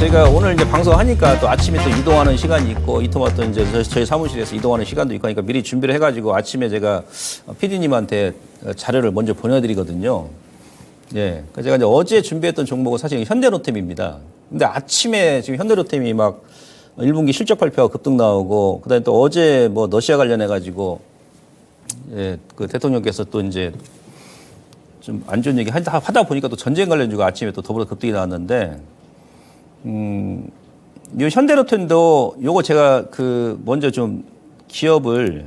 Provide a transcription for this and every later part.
저희가 오늘 이제 방송하니까 또 아침에 또 이동하는 시간이 있고 이토마토 이제 저희- 사무실에서 이동하는 시간도 있고 하니까 미리 준비를 해가지고 아침에 제가 PD님한테 자료를 먼저 보내드리거든요. 예. 그래서 제가 이제 어제 준비했던 종목은 사실 현대로템입니다. 근데 아침에 지금 현대로템이 막 1분기 실적 발표가 급등 나오고 그다음에 또 어제 뭐 러시아 관련해 가지고 예, 그 대통령께서 또 이제 좀 안 좋은 얘기 하다 보니까 또 전쟁 관련주가 아침에 또 더불어 급등이 나왔는데 음, 이 현대로템도 요거 제가 그 먼저 좀 기업을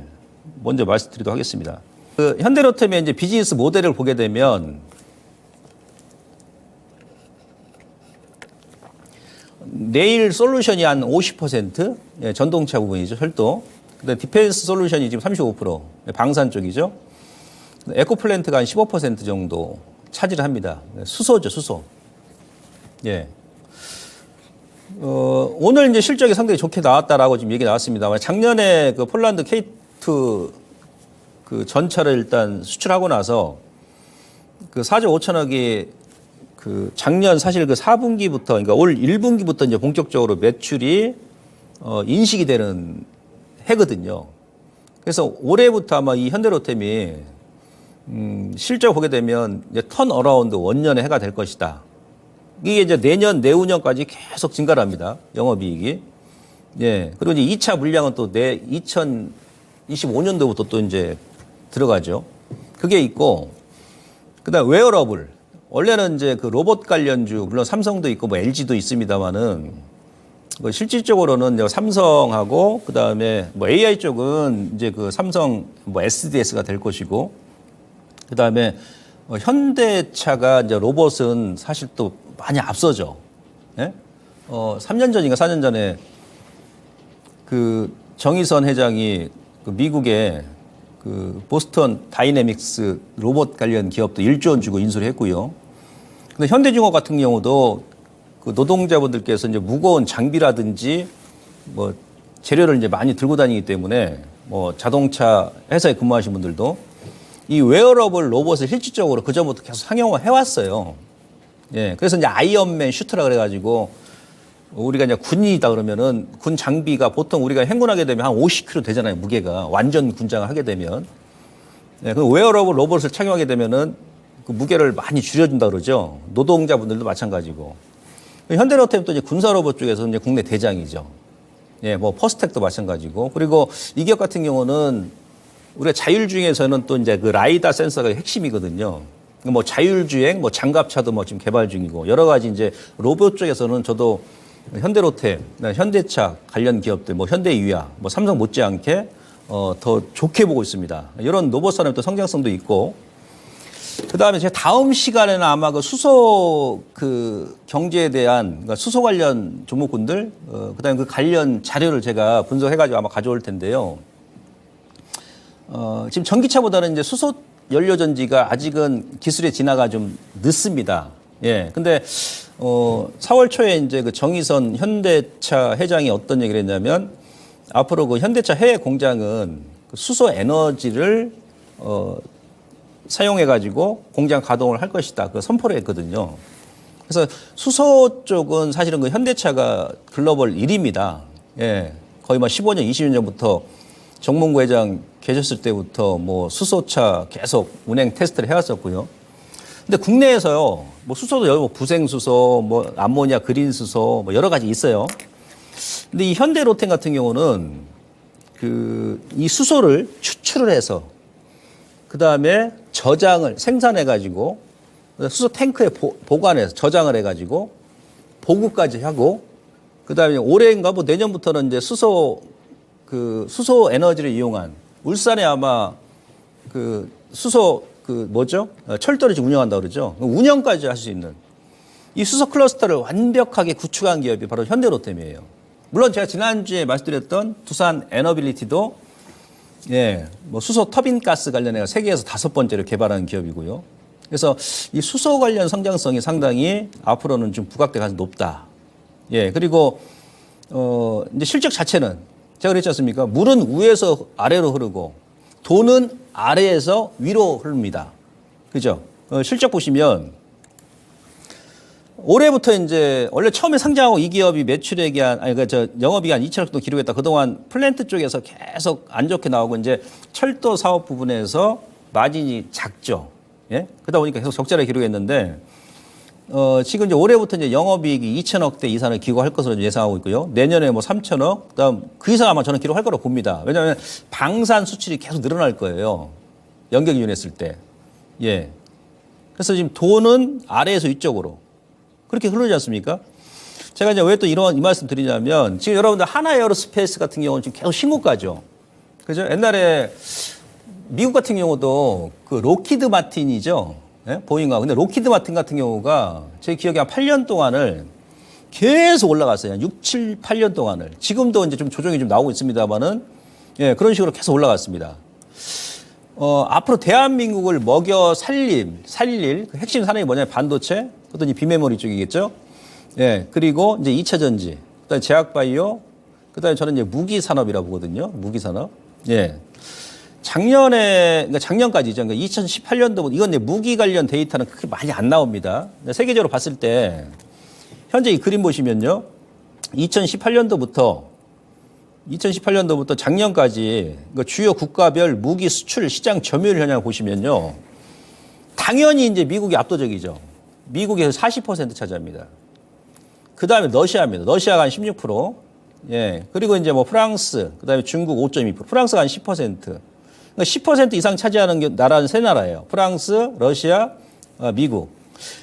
먼저 말씀드리도록 하겠습니다. 그 현대로템의 이제 비즈니스 모델을 보게 되면 내일 솔루션이 한 50% 예, 전동차 부분이죠 철도. 근데 디펜스 솔루션이 지금 35% 예, 방산 쪽이죠. 에코플랜트가 한 15% 정도 차지를 합니다. 수소죠 수소. 예. 어, 오늘 이제 실적이 상당히 좋게 나왔다라고 지금 얘기 나왔습니다만 작년에 그 폴란드 K2 그 전차를 일단 수출하고 나서 그 4조 5천억이 그 작년 사실 그 4분기부터 그러니까 올 1분기부터 이제 본격적으로 매출이 어, 인식이 되는 해거든요. 그래서 올해부터 아마 이 현대로템이 음, 실적 보게 되면 이제 턴 어라운드 원년의 해가 될 것이다. 이게 이제 내년 내후년까지 계속 증가를 합니다. 영업이익이. 예. 그리고 이제 2차 물량은 또 내 2025년도부터 또 이제 들어가죠. 그게 있고 그다음 웨어러블. 원래는 이제 그 로봇 관련주 물론 삼성도 있고 뭐 LG도 있습니다만은 그 실질적으로는 삼성하고 그다음에 뭐 AI 쪽은 이제 그 삼성 뭐 SDS가 될 것이고 그다음에 어, 현대차가 이제 로봇은 사실 또 많이 앞서죠. 예? 어, 3년 전인가 4년 전에 그 정의선 회장이 그 미국의 그 보스턴 다이내믹스 로봇 관련 기업도 1조 원 주고 인수를 했고요. 근데 현대중업 같은 경우도 그 노동자분들께서 이제 무거운 장비라든지 뭐 재료를 이제 많이 들고 다니기 때문에 뭐 자동차 회사에 근무하신 분들도 이 웨어러블 로봇을 실질적으로 그 전부터 계속 상용화 해왔어요. 예, 그래서 이제 아이언맨 슈트라 그래가지고 우리가 이제 군이다 그러면은 군 장비가 보통 우리가 행군하게 되면 한 50kg 되잖아요 무게가. 완전 군장을 하게 되면. 예, 그 웨어러블 로봇을 착용하게 되면은 그 무게를 많이 줄여준다 그러죠. 노동자분들도 마찬가지고. 현대로템도 이제 군사 로봇 쪽에서 이제 국내 대장이죠. 예, 뭐 퍼스텍도 마찬가지고. 그리고 이 기업 같은 경우는 우리가 자율주행에서는 또 이제 그 라이다 센서가 핵심이거든요. 뭐 자율주행, 뭐 장갑차도 뭐 지금 개발 중이고 여러 가지 이제 로봇 쪽에서는 저도 현대로템, 현대차 관련 기업들, 뭐 현대유야, 뭐 삼성 못지않게 어, 더 좋게 보고 있습니다. 이런 로봇 산업도 성장성도 있고 그 다음에 제가 다음 시간에는 아마 그 수소 그 경제에 대한 그러니까 수소 관련 종목군들, 어, 그 다음에 그 관련 자료를 제가 분석해가지고 아마 가져올 텐데요. 어, 지금 전기차보다는 이제 수소 연료 전지가 아직은 기술의 진화가 좀 늦습니다. 예. 근데 어, 4월 초에 이제 그 정의선 현대차 회장이 어떤 얘기를 했냐면 앞으로 그 현대차 해외 공장은 그 수소 에너지를 어, 사용해 가지고 공장 가동을 할 것이다. 그 선포를 했거든요. 그래서 수소 쪽은 사실은 그 현대차가 글로벌 1위입니다. 예. 거의 뭐 15년, 20년 전부터 정몽구 회장 계셨을 때부터 뭐 수소차 계속 운행 테스트를 해왔었고요. 근데 국내에서요, 뭐 수소도 여러 부생 수소, 뭐 암모니아 그린 수소, 뭐 여러 가지 있어요. 근데 이 현대 로템 같은 경우는 그 이 수소를 추출을 해서 그 다음에 저장을 생산해 가지고 수소 탱크에 보, 보관해서 저장을 해 가지고 보급까지 하고 그 다음에 올해인가 뭐 내년부터는 이제 수소 그 수소 에너지를 이용한 울산에 아마 그 수소 그 뭐죠 어, 철도를 지금 운영한다 그러죠 운영까지 할 수 있는 이 수소 클러스터를 완벽하게 구축한 기업이 바로 현대로템이에요. 물론 제가 지난주에 말씀드렸던 두산 에너빌리티도 예, 뭐 수소 터빈 가스 관련해서 세계에서 다섯 번째로 개발한 기업이고요. 그래서 이 수소 관련 성장성이 상당히 앞으로는 좀 부각될 가능성이 높다. 예, 그리고 어 이제 실적 자체는 제가 그랬지 않습니까? 물은 위에서 아래로 흐르고 돈은 아래에서 위로 흐릅니다. 그죠? 어, 실적 보시면 올해부터 이제 원래 처음에 상장하고 이 기업이 매출액이 한 아니 그저 영업이익 한 2천억 정도 기록했다. 그동안 플랜트 쪽에서 계속 안 좋게 나오고 이제 철도 사업 부분에서 마진이 작죠. 예? 그러다 보니까 계속 적자를 기록했는데 어, 지금 이제 올해부터 이제 영업이익이 2천억 대 이상을 기록할 것으로 예상하고 있고요. 내년에 뭐 3천억, 그다음 그 이상 아마 저는 기록할 거라고 봅니다. 왜냐하면 방산 수출이 계속 늘어날 거예요. 연계 기준했을 때. 예. 그래서 지금 돈은 아래에서 위쪽으로 그렇게 흐르지 않습니까? 제가 이제 왜 또 이런 이 말씀 드리냐면 지금 여러분들 하나 에어로스페이스 같은 경우는 지금 계속 신고가죠. 그죠? 옛날에 미국 같은 경우도 그 로키드 마틴이죠. 예? 보잉하. 근데 로키드 마틴 같은 경우가 제 기억에 한 8년 동안을 계속 올라갔어요. 한 6, 7, 8년 동안을. 지금도 이제 좀 조정이 좀 나오고 있습니다만은 예, 그런 식으로 계속 올라갔습니다. 어, 앞으로 대한민국을 먹여 살림, 살릴 그 핵심 산업이 뭐냐면 반도체, 그것도 비메모리 쪽이겠죠. 예, 그리고 이제 2차 전지, 그다음에 제약 바이오, 그다음에 저는 이제 무기 산업이라고 보거든요. 무기 산업. 예. 작년에, 그러니까 작년까지죠. 그러니까 2018년도, 이건 이제 무기 관련 데이터는 그렇게 많이 안 나옵니다. 세계적으로 봤을 때, 현재 이 그림 보시면요. 2018년도부터 2018년도부터 작년까지 그 주요 국가별 무기 수출 시장 점유율 현황을 보시면요. 당연히 이제 미국이 압도적이죠. 미국에서 40% 차지합니다. 그 다음에 러시아입니다. 러시아가 한 16%. 예. 그리고 이제 뭐 프랑스, 그 다음에 중국 5.2%, 프랑스가 한 10%. 그러니까 10% 이상 차지하는 게 나라는 세 나라예요. 프랑스, 러시아, 어, 미국.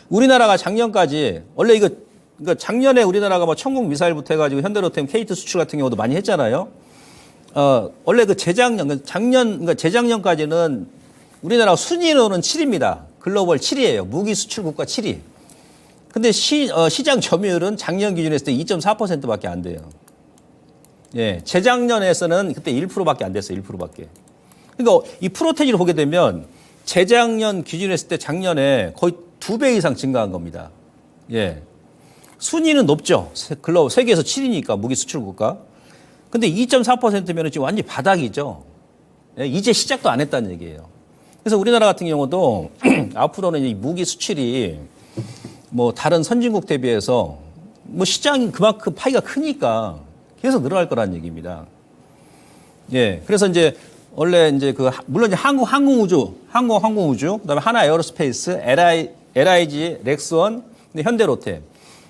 우리나라가 작년까지 원래 이거 그러니까 작년에 우리나라가 뭐 천국 미사일부터 해가지고 현대로템, 케이트 수출 같은 경우도 많이 했잖아요. 어, 원래 그 재작년, 그 작년, 그러니까 재작년까지는 우리나라 순위로는 7위입니다. 글로벌 7위예요. 무기 수출 국가 7위. 근데 시, 어, 시장 점유율은 작년 기준에 했을 때 2.4%밖에 안 돼요. 예, 재작년에서는 그때 1%밖에 안 됐어요. 1%밖에. 그러니까 이 프로테지를 보게 되면 재작년 기준에 했을 때 작년에 거의 두 배 이상 증가한 겁니다. 예. 순위는 높죠. 세- 글로 세계에서 7위니까 무기 수출 국가. 근데 2.4%면 지금 완전히 바닥이죠. 예, 이제 시작도 안 했다는 얘기예요. 그래서 우리나라 같은 경우도 앞으로는 이 무기 수출이 뭐 다른 선진국 대비해서 뭐 시장이 그만큼 파이가 크니까 계속 늘어날 거라는 얘기입니다. 예. 그래서 이제 원래 이제 그 하- 물론 이제 한국 항공우주, 항공 항공우주, 그다음에 하나 에어로스페이스, LI, LIG, 렉스원, 근데 현대로템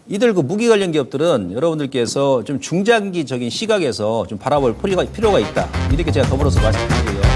이들 그 무기 관련 기업들은 여러분들께서 좀 중장기적인 시각에서 좀 바라볼 필요가, 필요가 있다. 이렇게 제가 더불어서 말씀드리고요.